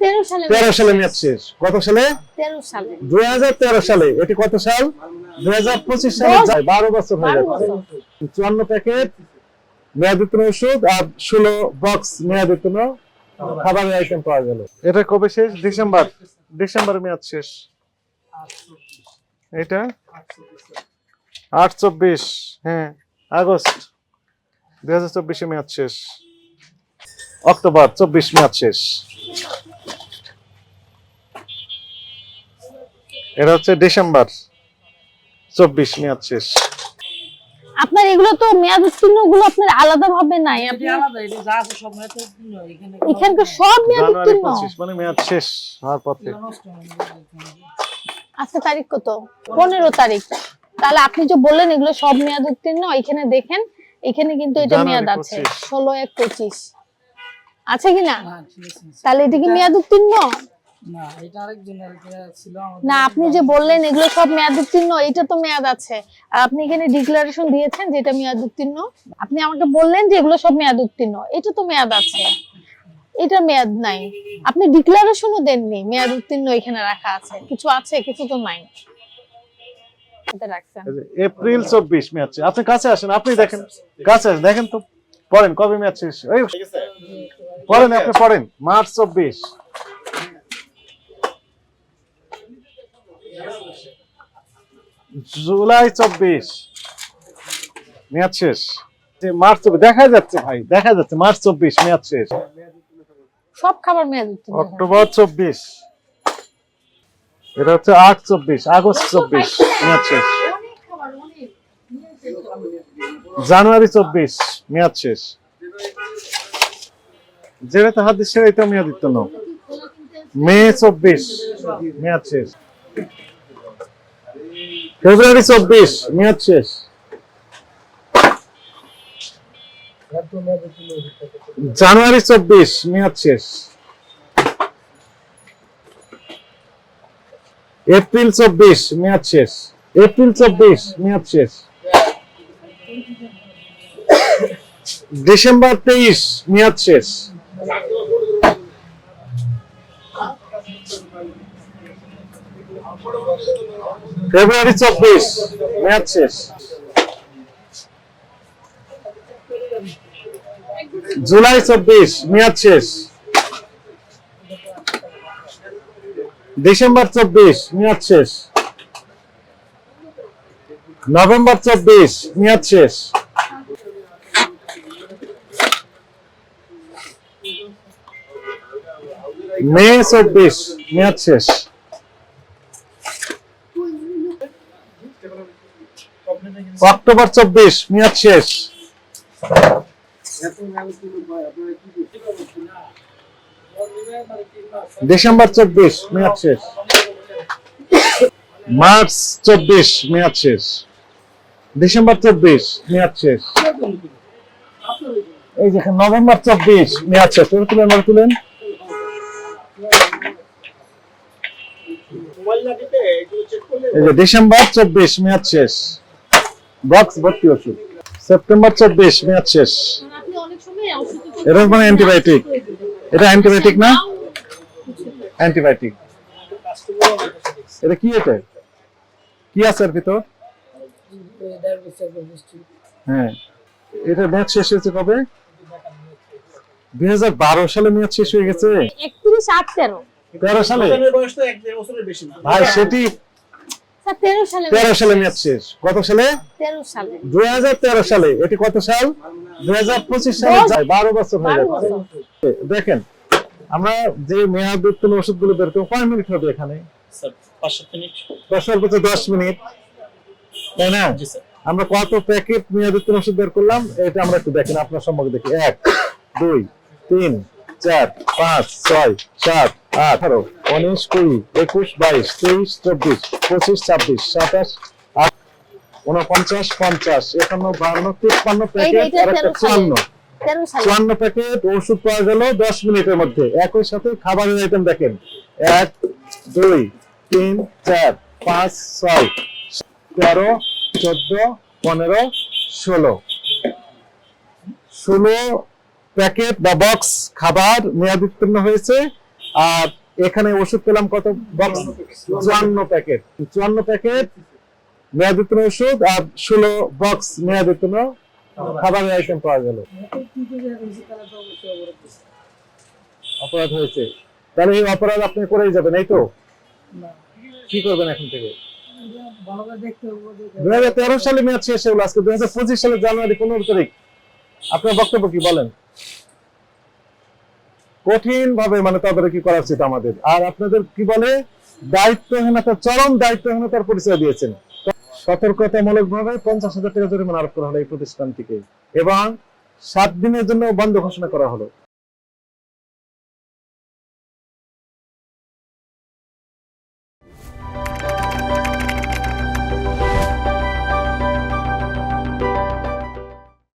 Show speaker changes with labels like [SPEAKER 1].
[SPEAKER 1] তেরো সালে
[SPEAKER 2] মেয়াদ শেষ। কত সালে? দুই হাজার তেরো সালে। এটি কত সাল? দুই হাজার পঁচিশ সালে বারো বছর হয়ে যাচ্ছে চুয়ান্ন প্যাকেট মেয়াদোত্তীর্ণ ওষুধ আর ষোলো বক্স মেয়াদোত্তীর্ণ খাবারের আইটেম পাওয়া গেল। এটা কবে শেষ? ডিসেম্বর। ডিসেম্বর মেয়াদ শেষ। এটা? আট চব্বিশ হ্যাঁ আগস্ট। দুই হাজার চব্বিশে মেয়াদ শেষ। অক্টোবর চব্বিশ মেয়াদ শেষ। এটা হচ্ছে ডিসেম্বর। চব্বিশ মেয়াদ শেষ।
[SPEAKER 1] আপনার এগুলো তো মেয়াদ উত্তীর্ণগুলো আপনার আলাদা ভাবে নাই। আপনি
[SPEAKER 3] এটা আলাদা এটা যা আছে সব মেয়াদ উত্তীর্ণ, এখানে কোনো
[SPEAKER 1] এখানকার সব মেয়াদ উত্তীর্ণ।
[SPEAKER 2] মানে মেয়াদ শেষ হওয়ার পথে।
[SPEAKER 1] আজকে তারিখ কত? পনেরো তারিখ। তাহলে আপনি যে বললেন এগুলো সব মেয়াদ উত্তীর্ণ এখানে দেখেন এখানে কিন্তু এটা মেয়াদ আছে ষোলো এক পঁচিশ। আছে কিনা?
[SPEAKER 3] হ্যাঁ।
[SPEAKER 1] তাহলে এটা কি মেয়াদ উত্তীর্ণ?
[SPEAKER 3] না এটা আরেকজনের এটা ছিল আমাদের
[SPEAKER 1] না আপনি যে বললেন এগুলো সব মেয়াদ উত্তীর্ণ এটা তো মেয়াদ আছে। আর আপনি এখানে ডিক্লারেশন দিয়েছেন যে এটা মেয়াদ উত্তীর্ণ। আপনি আমাকে বললেন যে এগুলো সব মেয়াদ উত্তীর্ণ এটা তো মেয়াদ আছে। এটা মেয়াদ নাই। আপনি ডিক্লারেশনও দেননি মেয়াদ উত্তীর্ণ এখানে রাখা আছে। কিছু আছে কিছু তো নাই।
[SPEAKER 2] এপ্রিল চব্বিশ মেয়াদ আপনি কাছে আসেন আপনি দেখেন। কাছে আসেন দেখেন তো। পড়েন কবে মেয়াদ শেষ? পড়েন আপনি পড়েন। মার্চ চব্বিশ। জুলাই চব্বিশ। মেয়াদ শেষ। মার্চ দেখা যাচ্ছে ভাই দেখা যাচ্ছে মার্চ চব্বিশ মেয়াদ শেষ।
[SPEAKER 1] সব খাবার মেয়াদ
[SPEAKER 2] অক্টোবর চব্বিশ। এটা হচ্ছে আট চব্বিশ আগস্ট চব্বিশ মেয়াদ শেষ। জানুয়ারি চব্বিশ মেয়াদ শেষ। যেটাতে হাত দিচ্ছে এটা মেয়াদ দিত না মে চব্বিশ মেয়াদ শেষ। ফেব্রুয়ারি চব্বিশ মেয়াদ শেষ। জানুয়ারি চব্বিশ মেয়াদ শেষ। এপ্রিল চব্বিশ মেয়াদ শেষ। এপ্রিল চব্বিশ মেয়াদ শেষ। ডিসেম্বর তেইশ মেয়াদ শেষ। ফেব্রুয়ারি চব্বিশ, মেয়াদ শেষ। জুলাই চব্বিশ, মেয়াদ শেষ। ডিসেম্বর চব্বিশ, মেয়াদ শেষ। নভেম্বর চব্বিশ, মেয়াদ শেষ। মে চব্বিশ, মেয়াদ শেষ। অক্টোবর চব্বিশ, মেয়াদ শেষ। ডিসেম্বর চব্বিশ, মেয়াদ শেষ। মার্চ চব্বিশ, মেয়াদ শেষ। ডিসেম্বর চব্বিশ, মেয়াদ শেষ। এই যে নভেম্বর চব্বিশ, মেয়াদ শেষ। তুলেন ওটা তুলেন। এই যে ডিসেম্বর চব্বিশ, মেয়াদ শেষ। বক্স ভর্তি ওষুধ। সেপ্টেম্বর চব্বিশ মেয়াদ শেষ।
[SPEAKER 1] আপনি
[SPEAKER 2] এটা মানে অ্যান্টিবায়োটিক এটা অ্যান্টিবায়োটিক না? অ্যান্টিবায়োটিক এটা কি এটা? কি আছে আর ভিতর। হ্যাঁ। এটা মেয়াদ শেষ হয়েছে কবে? দুই হাজার বারো সালে মেয়াদ শেষ হয়ে গেছে?
[SPEAKER 1] একত্রিশ আট তেরো।
[SPEAKER 2] তেরো সালে?
[SPEAKER 4] বয়স তো এক দেড় বছরের বেশি না।
[SPEAKER 2] ভাই সেটি
[SPEAKER 1] তেরো সালে
[SPEAKER 2] মেয়াদ শেষ। কত সালে?
[SPEAKER 1] তেরো সালে।
[SPEAKER 2] দুই হাজার তেরো সালে। এটি কত সাল? দুই হাজার পঁচিশ সালে
[SPEAKER 1] দশ-
[SPEAKER 2] যায়। বারো বছর হয়ে যাচ্ছে দেখেন আমরা যে মেয়াদ উত্তীর্ণ ওষুধগুলো বের করব কয় মিনিট হবে এখানে? দশ সর্বোচ্চ দশ মিনিট। তাই না? আমরা কত প্যাকেট মেয়াদ উত্তীর্ণ ওষুধ বের করলাম? এটা আমরা একটু দেখেন আপনার সম্মুখে দেখি। এক দুই তিন চার পাঁচ ছয় সাত আঠারো উনিশ কুড়ি একুশ বাইশ তেইশ চব্বিশ পঁচিশ ছাব্বিশ সাতাশ উনপঞ্চাশ পঞ্চাশ একান্ন বান্ন তিপ্পান্ন প্যাকেট। চুয়ান্ন। চুয়ান্ন প্যাকেট ওষুধ পাওয়া গেল দশ মিনিটের মধ্যে। একই সাথে খাবারের আইটেম দেখেন। এক দুই তিন চার পাঁচ ছয় তেরো চোদ্দ পনেরো ষোলো। ষোলো প্যাকেট বা বক্স খাবার মেয়াদ উত্তীর্ণ হয়েছে। আর এখানে ওষুধ পেলাম কত? বক্স। চুয়ান্ন প্যাকেট। চুয়ান্ন প্যাকেট মেয়াদ উত্তীর্ণ ওষুধ আর ষোলো বক্স মেয়াদ উত্তীর্ণ খাবারের আইটেম পাওয়া গেল। অপরাধ হয়েছে। তাহলে এই অপরাধ আপনি করেই যাবেন এই তো? কি করবেন এখন থেকে? দুই হাজার তেরো সালে মেয়াদ শেষ হলো আজকে দুই হাজার পঁচিশ সালের জানুয়ারি পনেরো তারিখ। আপনার বক্তব্য কি বলেন? কঠিন ভাবে মানে তদারকি করা উচিত আমাদের। আর আপনাদের কি বলে? দায়িত্বহীনতা, চরম দায়িত্বহীনতার পরিচয় দিয়েছেন। সতর্কতামূলক ভাবে পঞ্চাশ হাজার টাকা জরিমানা আরোপ করা হলো এই প্রতিষ্ঠানটিকে। এবং সাত দিনের জন্য বন্ধ ঘোষণা করা হলো।